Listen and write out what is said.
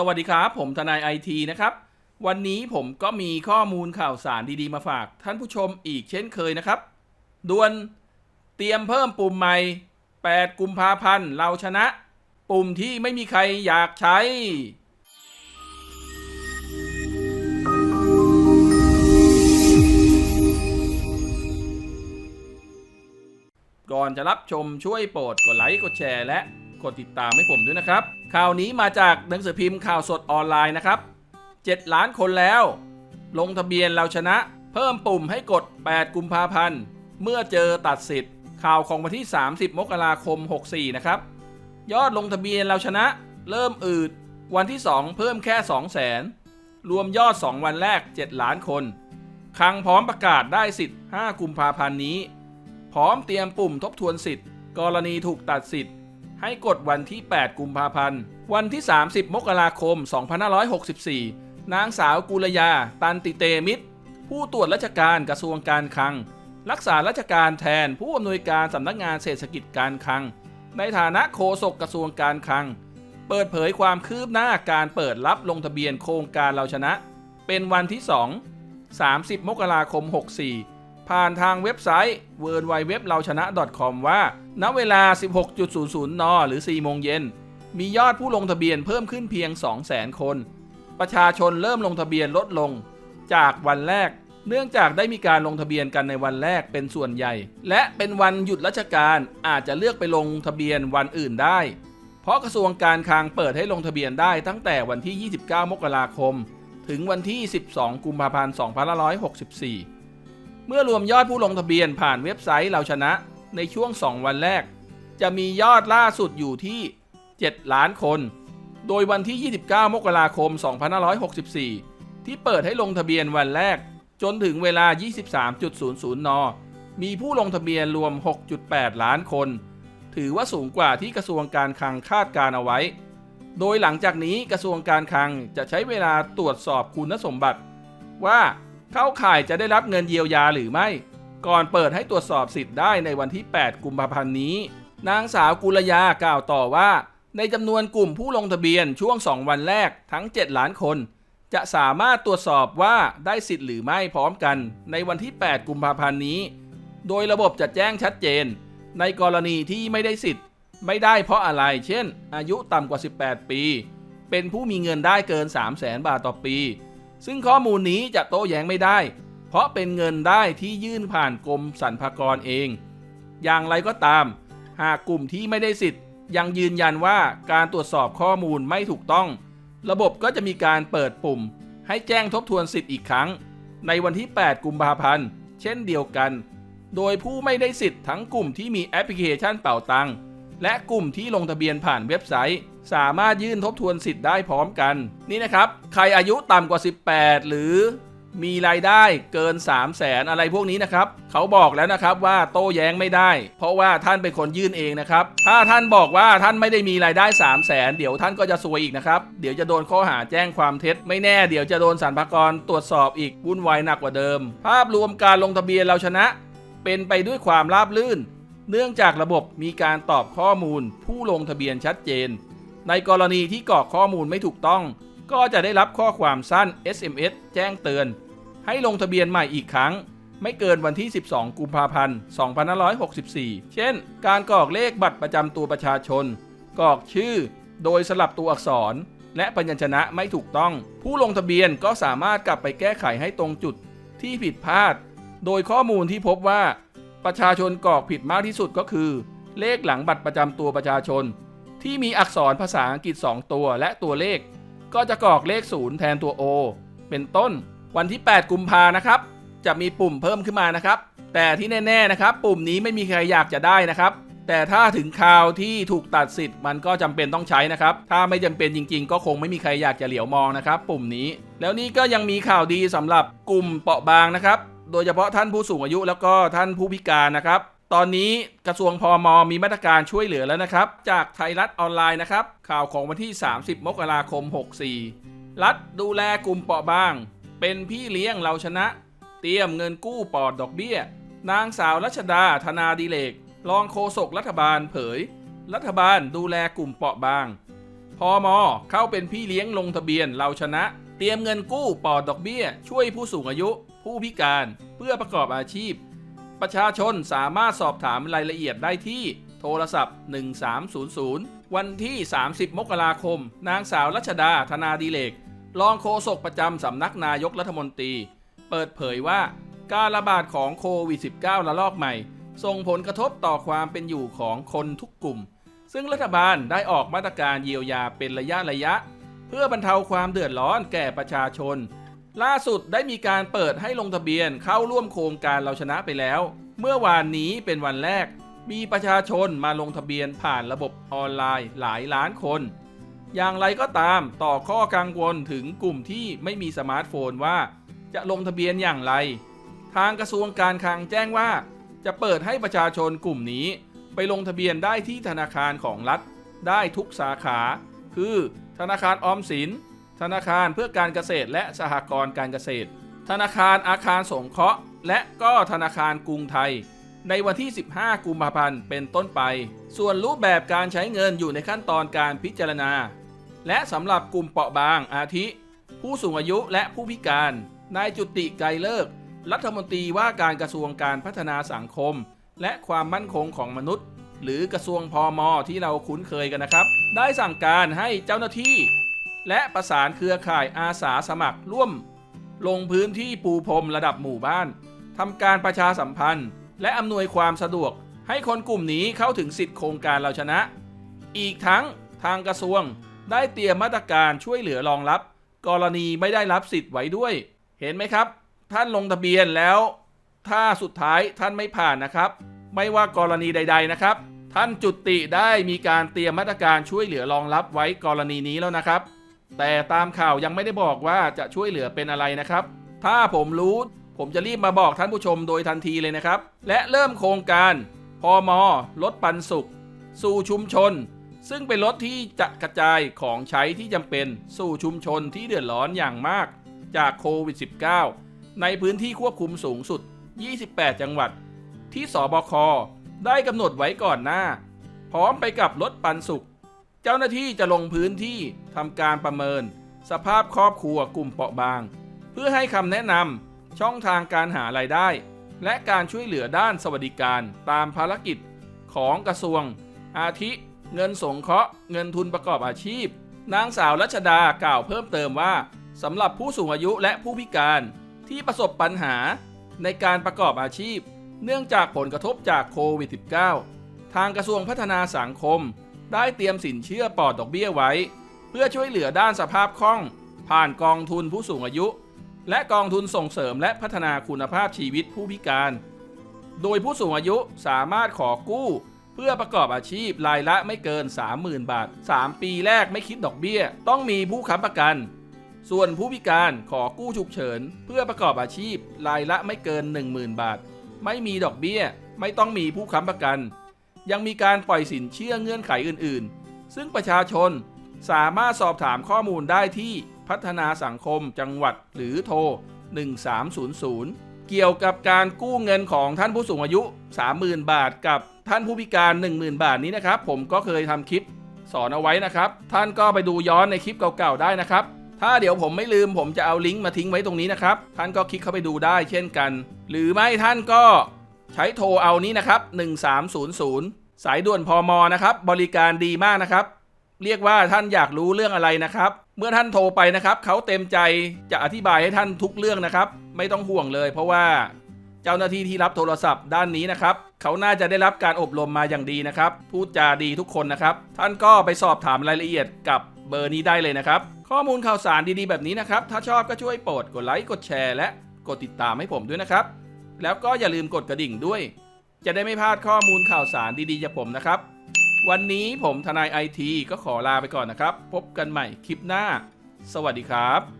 สวัสดีครับ ผมทนายไอทีนะครับ วันนี้ผมก็มีข้อมูลข่าวสารดีๆมาฝากท่านผู้ชมอีกเช่นเคยนะครับด่วนเตรียมเพิ่มปุ่มใหม่ 8 กุมภาพันธ์เราชนะ ปุ่มที่ไม่มีใครอยากใช้ ก่อนจะรับชมช่วยโปรดกดไลค์กดแชร์และ กดติดตามให้ผมด้วยนะครับ ข่าวนี้มาจากหนังสือพิมพ์ข่าวสดออนไลน์นะครับ 7 ล้านคนแล้ว ลงทะเบียนเราชนะ เพิ่มปุ่มให้กด 8 กุมภาพันธ์ เมื่อเจอตัดสิทธิ์ ข่าวของวันที่ 30 มกราคม 64 นะครับ ยอดลงทะเบียนเราชนะ เริ่มอืด วันที่ 2 เพิ่มแค่ 2 0 0 0 0 0รวมยอด 2 วันแรก 7 ล้านคนคังพร้อมประกาศได้สิทธิ์ 5 กุมภาพันธ์นี้ พร้อมเตรียมปุ่มทบทวนสิทธิ์ กรณีถูกตัดสิทธิ์ ให้กดวันที่ 8 กุมภาพันธ์ วันที่ 30 มกราคม 2564 นางสาวกุลยา ตันติเตมิตร ผู้ตรวจราชการกระทรวงการคลัง รักษาราชการแทนผู้อำนวยการสำนักงานเศรษฐกิจการคลัง ในฐานะโฆษกกระทรวงการคลัง เปิดเผยความคืบหน้าการเปิดรับลงทะเบียนโครงการเราชนะ เป็นวันที่ 2 30 มกราคม 64 ผ่านทางเว็บไซต์ w w w เราชนะ .com ว่า ณ เวลา 16.00 น หรือ 4 โมงเย็น มียอดผู้ลงทะเบียนเพิ่มขึ้นเพียง 200,000 คน ประชาชนเริ่มลงทะเบียนลดลง จากวันแรก เนื่องจากได้มีการลงทะเบียนกันในวันแรกเป็นส่วนใหญ่ และเป็นวันหยุดราชการอาจจะเลือกไปลงทะเบียนวันอื่นได้ เพราะกระทรวงการคลังเปิดให้ลงทะเบียนได้ตั้งแต่วันที่ 29 มกราคม ถึงวันที่ 12 กุมภาพันธ์ 2564 เมื่อรวมยอดผู้ลงทะเบียนผ่านเว็บไซต์เราชนะในช่วง 2 วันแรก จะมียอดล่าสุดอยู่ที่ 7 ล้านคน โดยวันที่ 29 มกราคม 2564 ที่เปิดให้ลงทะเบียนวันแรก จนถึงเวลา 23.00 น มีผู้ลงทะเบียนรวม 6.8 ล้านคน ถือว่าสูงกว่าที่กระทรวงการคลังคาดการเอาไว้ โดยหลังจากนี้กระทรวงการคลังจะใช้เวลาตรวจสอบคุณสมบัติว่า เข้าข่ายจะได้รับเงินเยียวยาหรือไม่ ก่อนเปิดให้ตรวจสอบสิทธิ์ได้ในวันที่ 8 กุมภาพันธ์นี้ นางสาวกุลยากล่าวต่อว่า ในจำนวนกลุ่มผู้ลงทะเบียนช่วง 2 วันแรกทั้ง 7 ล้านคน จะสามารถตรวจสอบว่าได้สิทธิ์หรือไม่พร้อมกัน ในวันที่ 8 กุมภาพันธ์นี้ โดยระบบจะแจ้งชัดเจน ในกรณีที่ไม่ได้สิทธิ์ ไม่ได้เพราะอะไร เช่น อายุต่ำกว่า 18 ปี เป็นผู้มีเงินได้เกิน 3 0 0แสนบาทต่อปี ซึ่งข้อมูลนี้จะโต้แย้งไม่ได้ เพราะเป็นเงินได้ที่ยื่นผ่านกรมสรรพากรเอง อย่างไรก็ตาม หากกลุ่มที่ไม่ได้สิทธิ์ ยังยืนยันว่าการตรวจสอบข้อมูลไม่ถูกต้อง ระบบก็จะมีการเปิดปุ่ม ให้แจ้งทบทวนสิทธิ์อีกครั้ง ในวันที่ 8 กุมภาพันธ์ เช่นเดียวกัน โดยผู้ไม่ได้สิทธิ์ทั้งกลุ่มที่มีแอปพลิเคชันเป่าตังและกลุ่มที่ลงทะเบียนผ่านเว็บไซต์ สามารถยื่นทบทวนสิทธิ์ได้พร้อมกัน นี่นะครับ ใครอายุต่ำกว่า 18 หรือมีรายได้เกิน 3 0 0แสนอะไรพวกนี้นะครับ เขาบอกแล้วนะครับว่าโต้แย้งไม่ได้ เพราะว่าท่านเป็นคนยื่นเองนะครับ ถ้าท่านบอกว่าท่านไม่ได้มีรายได้ 3 0 0แสนเดี๋ยวท่านก็จะซวยอีกนะครับ เดี๋ยวจะโดนข้อหาแจ้งความเท็จ ไม่แน่เดี๋ยวจะโดนสรรพากรตรวจสอบอีกวุ่นวายหนักกว่าเดิม ภาพรวมการลงทะเบียนเราชนะ เป็นไปด้วยความราบรื่น เนื่องจากระบบมีการตอบข้อมูล ผู้ลงทะเบียนชัดเจน ในกรณีที่กรอกข้อมูลไม่ถูกต้อง ก็จะได้รับข้อความสั้น SMS แจ้งเตือน ให้ลงทะเบียนใหม่อีกครั้ง ไม่เกินวันที่ 12 กุมภาพันธ์ 2564 เช่น การกรอกเลขบัตรประจำตัวประชาชน กรอกชื่อ โดยสลับตัวอักษร และพยัญชนะไม่ถูกต้อง ผู้ลงทะเบียนก็สามารถกลับไปแก้ไขให้ตรงจุดที่ผิดพลาด โดยข้อมูลที่พบว่า ประชาชนกรอกผิดมากที่สุดก็คือ เลขหลังบัตรประจำตัวประชาชน ที่มีอักษรภาษาอังกฤษ 2 ตัวและตัวเลข ก็จะกรอกเลข 0 แทนตัว O เป็นต้น วันที่ 8 กุมภานะครับ จะมีปุ่มเพิ่มขึ้นมานะครับ แต่ที่แน่ๆนะครับ ปุ่มนี้ไม่มีใครอยากจะได้นะครับ แต่ถ้าถึงคราวที่ถูกตัดสิทธิ์มันก็จำเป็นต้องใช้นะครับ ถ้าไม่จำเป็นจริง ๆ ก็คงไม่มีใครอยากจะเหลียวมองนะครับ ปุ่มนี้ แล้วนี่ก็ยังมีข่าวดีสำหรับกลุ่มเปราะบางนะครับ โดยเฉพาะท่านผู้สูงอายุแล้วก็ท่านผู้พิการนะครับ ตอนนี้กระทรวงพอมมีมาตรการช่วยเหลือแล้วนะครับ จากไทยรัฐออนไลน์นะครับ ข่าวของวันที่ 30 มกราคม 64 รัฐดูแลกลุ่มเปราะบาง เป็นพี่เลี้ยงเราชนะ เตรียมเงินกู้ปลอดดอกเบี้ย นางสาวรัชดาธนาดีเลก รองโฆษกรัฐบาลเผย รัฐบาลดูแลกลุ่มเปราะบางพอมอเข้าเป็นพี่เลี้ยงลงทะเบียนเราชนะ เตรียมเงินกู้ปลอดดอกเบี้ย ช่วยผู้สูงอายุ ผู้พิการ เพื่อประกอบอาชีพ ประชาชนสามารถสอบถามรายละเอียดได้ที่โทรศัพท์ 1300 วันที่ 30 มกราคม นางสาวรัชดาธนาดีเลก รองโฆษกประจำสำนักนายกรัฐมนตรี เปิดเผยว่าการระบาดของโควิด -19 ระลอกใหม่ ส่งผลกระทบต่อความเป็นอยู่ของคนทุกกลุ่ม ซึ่งรัฐบาลได้ออกมาตรการเยียวยาเป็นระยะระยะ เพื่อบรรเทาความเดือดร้อนแก่ประชาชน ล่าสุดได้มีการเปิดให้ลงทะเบียนเข้าร่วมโครงการเราชนะไปแล้ว เมื่อวานนี้เป็นวันแรก มีประชาชนมาลงทะเบียนผ่านระบบออนไลน์หลายล้านคน อย่างไรก็ตามต่อข้อกังวลถึงกลุ่มที่ไม่มีสมาร์ทโฟนว่า จะลงทะเบียนอย่างไร ทางกระทรวงการคลังแจ้งว่า จะเปิดให้ประชาชนกลุ่มนี้ ไปลงทะเบียนได้ที่ธนาคารของรัฐ ได้ทุกสาขา คือ ธนาคารออมสิน ธนาคารเพื่อการเกษตรและสหกรณ์การเกษตร ธนาคารอาคารสงเคราะห์ และก็ธนาคารกรุงไทย ในวันที่ 15 กุมภาพันธ์เป็นต้นไป ส่วนรูปแบบการใช้เงินอยู่ในขั้นตอนการพิจารณา และสำหรับกลุ่มเปราะบางอาทิ ผู้สูงอายุและผู้พิการ นายจุติไกรเลิก รัฐมนตรีว่าการกระทรวงการพัฒนาสังคม และความมั่นคงของมนุษย์ หรือกระทรวงพอมอที่เราคุ้นเคยกันนะครับ ได้สั่งการให้เจ้าหน้าที่ และประสานเครือข่ายอาสาสมัครร่วม ลงพื้นที่ปูพรมระดับหมู่บ้านทำการประชาสัมพันธ์ และอำนวยความสะดวก ให้คนกลุ่มนี้เข้าถึงสิทธิโครงการเราชนะ อีกทั้งทางกระทรวงได้เตรียมมาตรการช่วยเหลือรองรับ กรณีไม่ได้รับสิทธิ์ไว้ด้วย เห็นไหมครับ ท่านลงทะเบียนแล้ว ถ้าสุดท้ายท่านไม่ผ่านนะครับ ไม่ว่ากรณีใด ๆนะครับ ท่านจุติได้มีการเตรียมมาตรการช่วยเหลือรองรับไว้กรณีนี้แล้วนะครับ แต่ตามข่าวยังไม่ได้บอกว่าจะช่วยเหลือเป็นอะไรนะครับ ถ้าผมรู้ผมจะรีบมาบอกท่านผู้ชมโดยทันทีเลยนะครับ และเริ่มโครงการพอมลดปันสุข สู่ชุมชน ซึ่งเป็นรถที่จะกระจายของใช้ที่จำเป็นสู่ชุมชนที่เดือดร้อนอย่างมากจากโควิด -19 ในพื้นที่ควบคุมสูงสุด 28 จังหวัด ที่สบคได้กำหนดไว้ก่อนหน้า พร้อมไปกับรถปันสุข เจ้าหน้าที่จะลงพื้นที่ทำการประเมิน สภาพครอบครัวกลุ่มเปราะบาง เพื่อให้คำแนะนำช่องทางการหารายได้ และการช่วยเหลือด้านสวัสดิการตามภารกิจของกระทรวง อาทิ เงินสงเคราะห์ เงินทุนประกอบอาชีพ นางสาวรัชดากล่าวเพิ่มเติมว่าสำหรับผู้สูงอายุและผู้พิการที่ประสบปัญหาในการประกอบอาชีพ เนื่องจากผลกระทบจากโควิด -19 ทางกระทรวงพัฒนาสังคม ได้เตรียมสินเชื่อปลอดดอกเบี้ยไว้ เพื่อช่วยเหลือด้านสภาพคล่อง ผ่านกองทุนผู้สูงอายุ และกองทุนส่งเสริมและพัฒนาคุณภาพชีวิตผู้พิการ โดยผู้สูงอายุสามารถขอกู้ เพื่อประกอบอาชีพรายละไม่เกิน 30,000 บาท 3 ปีแรกไม่คิดดอกเบี้ย ต้องมีผู้ค้ำประกัน ส่วนผู้พิการขอกู้ฉุกเฉิน เพื่อประกอบอาชีพรายละไม่เกิน 10,000 บาท ไม่มีดอกเบี้ย ไม่ต้องมีผู้ค้ำประกัน ยังมีการปล่อยสินเชื่อเงื่อนไขอื่นๆ ซึ่งประชาชนสามารถสอบถามข้อมูลได้ที่พัฒนาสังคมจังหวัดหรือโทร 1300 เกี่ยวกับการกู้เงินของท่านผู้สูงอายุ 30,000 บาท กับท่านผู้พิการ 10,000 บาทนี้นะครับ ผมก็เคยทำคลิปสอนเอาไว้นะครับ ท่านก็ไปดูย้อนในคลิปเก่าๆได้นะครับ ถ้าเดี๋ยวผมไม่ลืมผมจะเอาลิงก์มาทิ้งไว้ตรงนี้นะครับ ท่านก็คลิกเข้าไปดูได้เช่นกัน หรือไม่ท่านก็ ใช้โทรเอานี้นะครับ 1300 สายด่วนพอมนะครับ บริการดีมากนะครับ เรียกว่าท่านอยากรู้เรื่องอะไรนะครับ เมื่อท่านโทรไปนะครับ เขาเต็มใจจะอธิบายให้ท่านทุกเรื่องนะครับ ไม่ต้องห่วงเลย เพราะว่าเจ้าหน้าที่ที่รับโทรศัพท์ด้านนี้นะครับ เขาน่าจะได้รับการอบรมมาอย่างดีนะครับ พูดจาดีทุกคนนะครับ ท่านก็ไปสอบถามรายละเอียดกับเบอร์นี้ได้เลยนะครับ ข้อมูลข่าวสารดีๆแบบนี้นะครับ ถ้าชอบก็ช่วยโปรดกดไลค์กดแชร์และกดติดตามให้ผมด้วยนะครับ แล้วก็อย่าลืมกดกระดิ่งด้วย จะได้ไม่พลาดข้อมูลข่าวสารดีๆจากผมนะครับ วันนี้ผมทนายไอทีก็ขอลาไปก่อนนะครับ พบกันใหม่คลิปหน้า สวัสดีครับ